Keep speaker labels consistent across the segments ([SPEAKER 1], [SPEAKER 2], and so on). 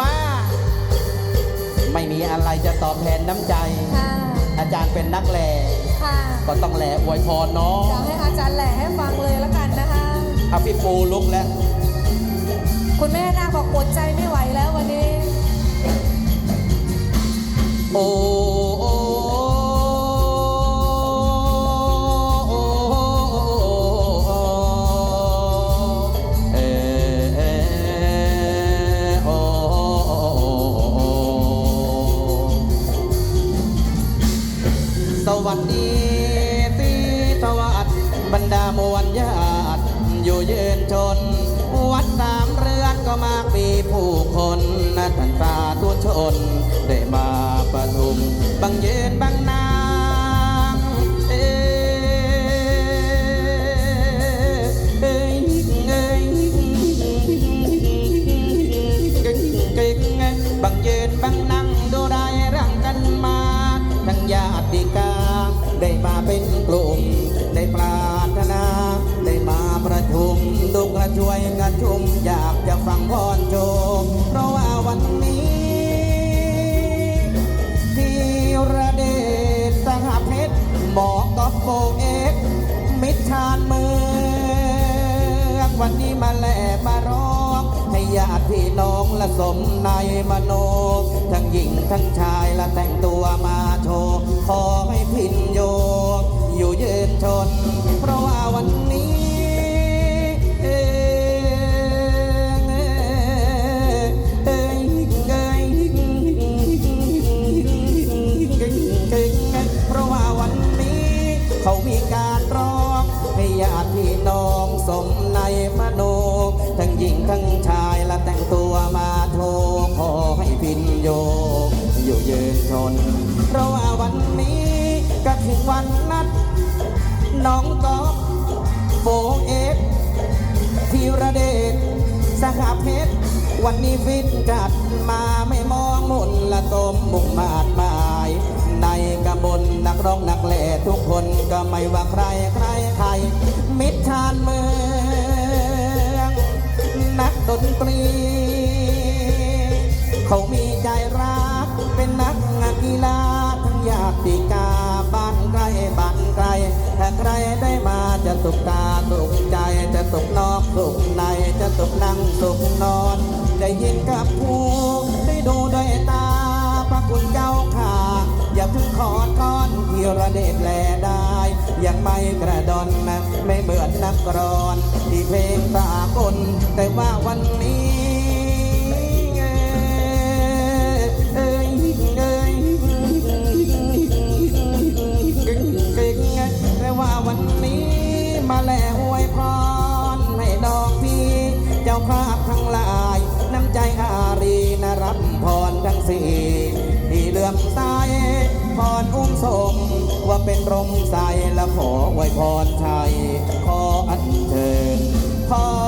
[SPEAKER 1] มา ไม่มีอะไรจะตอบแทนน้ำใจ
[SPEAKER 2] ค่ะ
[SPEAKER 1] อาจารย์เป็นนักแหล่
[SPEAKER 2] ค่ะ
[SPEAKER 1] ก็ต้องแหล่อวยพรเนาะ
[SPEAKER 2] เดี๋ยวให้อาจารย์แหล่ให้ฟังเลยแล้วกันนะคะ
[SPEAKER 1] เอาพี่ปูลุกแล้ว
[SPEAKER 2] คุณแม่นาคบอกปวดใจไม่ไหวแล้ววันนี้
[SPEAKER 1] โอ้ื่นชน วัดสามเรือนก็มากมีผู้คนนะท่านสาธุชน ได้มาประทุมบังเย็นบังนางเอ้ยเอ้ยเอ้ยเก่งเก่งบังเย็นบังนั่งดูได้รังกันมา ทั้งญาติกา ช่วยกระชุมอยากจะฟังพรโชมเพราะว่าวันนี้ธีระเดชสหเพชรหมอกอฟโฟเอสมิตรชาญเมืองวันนี้มาแหล่มาร้อง ให้ญาติพี่น้องละสมในมโน ทั้งหญิงทั้งชายละแต่งตัวมาโชว์ขอให้พินโยอยู่เยืนชน เพราะว่าวันนี้ วันนัดน้องกอฟโฟเอฟธีระเดชสหเพชรวันนี้ฟิตจัดมาไม่มองมุนละสมมุ่งมาดหมายในกระบนนักร้องนักแหล่ทุกคนก็ไม่ว่าใครใครใคร มิตรชาญเมือง นักดนตรี เขามี ใครได้มาจะสุขตาสุขใจจะสุขนอกสุขในจะสุขนั่งสุขนอน ได้ยินกับหูได้ดูด้วยตาพระคุณเจ้าข่าอย่าเพิ่งขอดก้อนที่ระเดชแลได้ ยังไม่กระดอนนะไม่เหมือนนักกรอน ที่เพลงสากลแต่ว่าวันนี้ สีที่เลื่อมใสพรอุ้มสมว่าเป็นร่มใสและขอไวพรชัยขออันเชิญขอ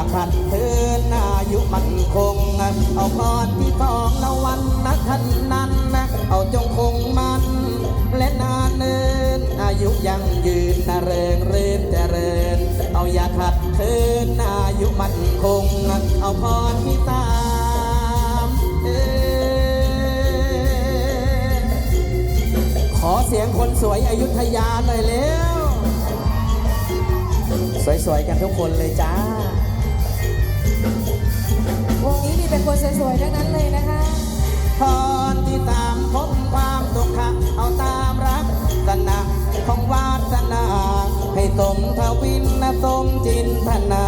[SPEAKER 1] ากขัดเทินอายุมันคง เอาพรที่สองละวันนะท่านนั้นนะเอาจงคงมัน และนานเนิน อายุยังยืนนะเริงรื่นเจริญ เอาอย่าขัดเทินอายุมันคง เอาพรที่สามเอขอเสียงคนสวยอยุธยาหน่อยเร็วสวยๆกันทุกคนเลยจ้า
[SPEAKER 2] แต่คนสวยๆทั้งนั้นเลยนะคะ
[SPEAKER 1] พรที่ตามพบความสุขะเอาตามรักษณะของวาสนา ให้สมทวินนะสมจินตนา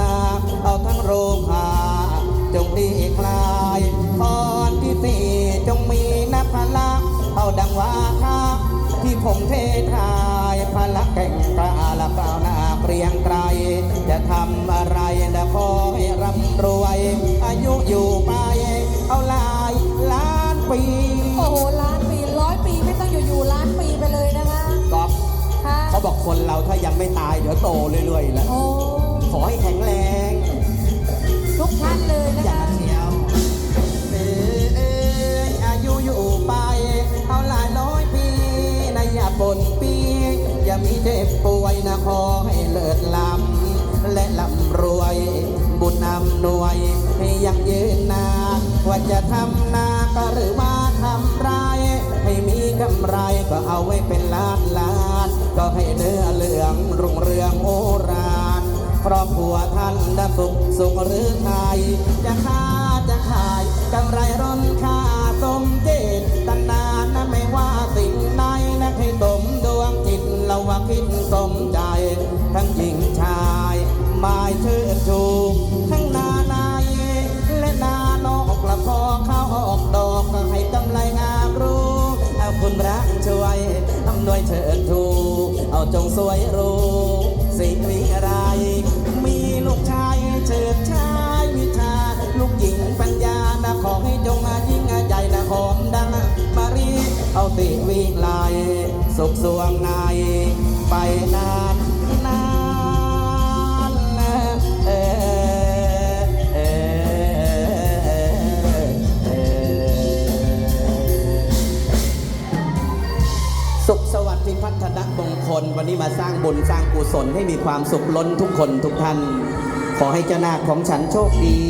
[SPEAKER 1] เอาทั้งโรคาจงดีคลายพรที่สี่จงมีนัพละเอาดังวาคาที่ผมเททายพละแก่งกล้าละก้าวหน้าเปรียงไกรจะทำอะไรนะขอให้ อายุอยู่ไป เอาหลายล้านปี
[SPEAKER 2] โอ้โหล้านปีร้อยปีไม่ต้องอยู่ๆล้านปีไปเลยนะคะ
[SPEAKER 1] กอบ
[SPEAKER 2] ค่ะ
[SPEAKER 1] เขาบอกคนเราถ้ายังไม่ตายเดี๋ยวโตเรื่อยๆแหละ
[SPEAKER 2] โอ้
[SPEAKER 1] ขอให้แข็งแรง
[SPEAKER 2] ทุกท่านเลยนะ
[SPEAKER 1] อย่า
[SPEAKER 2] คะ
[SPEAKER 1] เชียวเอ้ยเอ้ยอายุอยู่ไป เอาหลายร้อยปีนะอย่าปนปี อย่ามีเจ็บป่วยนะขอให้เลิศลำและร่ำรวย บุญนำหน่วยให้ยังยืนนานว่าจะทำนาก็หรือว่าทำไรให้มีกำไรก็เอาไว้เป็นล้านล้าน ก็ให้เนื้อเหลืองรุ่งเรืองโอรานครอบครัวท่านดำสุขสุขหรือไทยจะค้าจะขายกำไรร้อนค่าสมเจตตันนานนะไม่ว่าสิ่งใดนะให้สมดวงจิตเราว่าคิดสมใจ ทั้งหญิงชายหมายเชิดชู เชิญทู เอาจงสวยรู้ สิริอะไร มีลูกชายเชิดชายวิชา ลูกหญิงปัญญานะขอให้จงอายิ่งใหญ่นะหอมดังมารีเอาติวิไลสุขสวงในไปนานนาน วัสดิ์พิพัฒนมงคลวันนี้มาสร้างบุญสร้างกุศลให้มีความสุขล้นทุกคนทุกท่าน ขอให้เจ้านาคของฉันโชคดี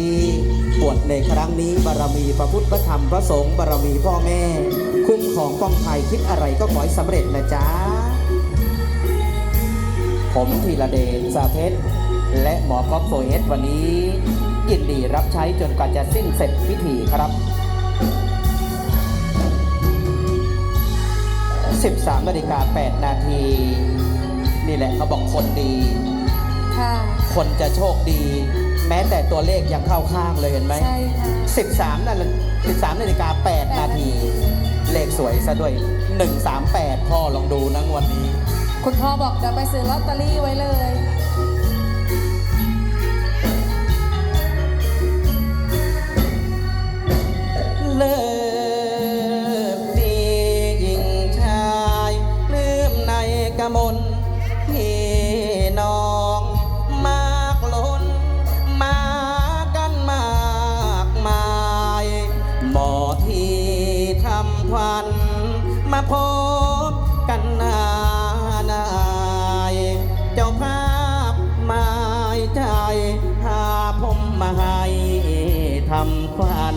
[SPEAKER 1] บวชในครั้งนี้บารมีพระพุทธพระธรรมพระสงฆ์บารมีพ่อแม่ คุ้มของป้องภัยคิดอะไรก็ขอให้สำเร็จนะจ๊ะ ผมธีระเดชสาเพชรและหมอกอฟโฟเอสวันนี้ยินดีรับใช้จนกว่าจะสิ้นเสร็จพิธีครับ 13นาฬิกา8นาที นี่แหละเขาบอกคนดี
[SPEAKER 2] ค่ะ
[SPEAKER 1] คนจะโชคดี แม้แต่ตัวเลขยังเข้าข้างเลยเห็นไหม
[SPEAKER 2] ใช่ค่ะ
[SPEAKER 1] 13นาฬิ13นาฬิกา8นาที เลขสวยซะด้วย 138 พ่อลองดูนะงวดนี้
[SPEAKER 2] คุณพ่อบอกเดี๋ยวไปซื้อลอตเตอรี่ไว้เลย
[SPEAKER 1] เลิก ควันมาพบกันนานายเจ้าภาพหมายใจพาผมมาให้ทำควัน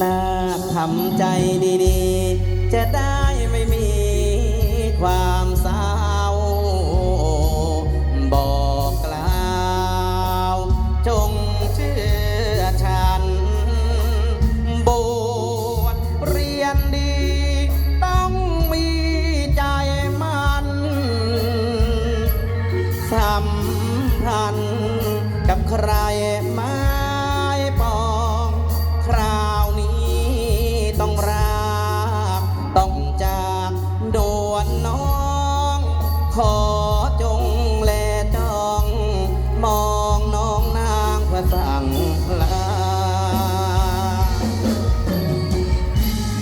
[SPEAKER 1] น่าทำใจดีๆ จะได้ไม่มีความ จงแลจ้อง มองน้องนางพระสังลา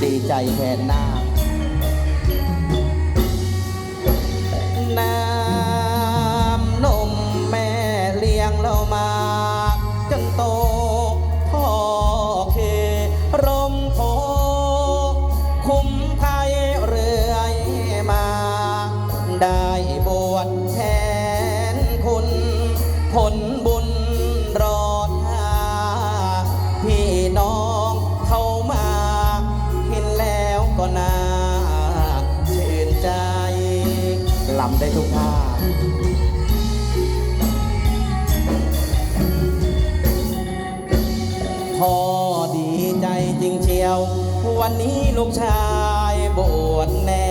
[SPEAKER 1] ดีใจแทนนา ลำได้ทุกท่าพ่อดีใจจริงเชียว วันนี้ลูกชายบวชแน่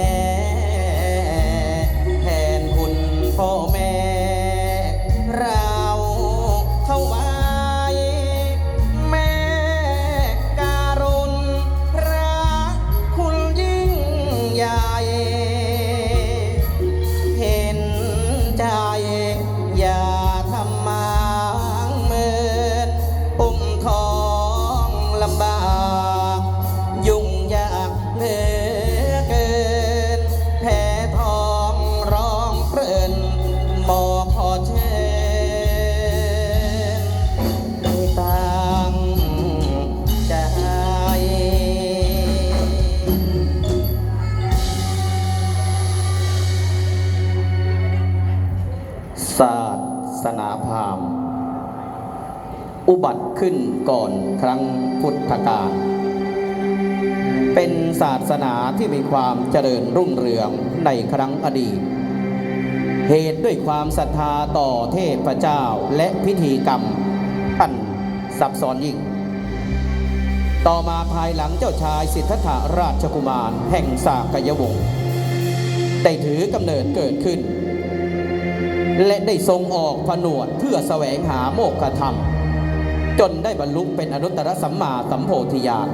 [SPEAKER 1] แทนคุณพ่อแม่ ศาสนาพราหมณ์ อุบัติขึ้นก่อนครั้งพุทธกาลเป็นศาสนาที่มีความเจริญรุ่งเรืองในครั้งอดีต เหตุด้วยความศรัทธาต่อเทพเจ้าและพิธีกรรมอันซับซ้อนยิ่ง ต่อมาภายหลังเจ้าชายสิทธัตถราชกุมารแห่งสากยวงศ์ได้ถือกำเนิดเกิดขึ้น และได้ทรงออกผนวดเพื่อแสวงหาโมกขธรรม จนได้บรรลุเป็นอนุตตรสัมมาสัมโพธิญาณ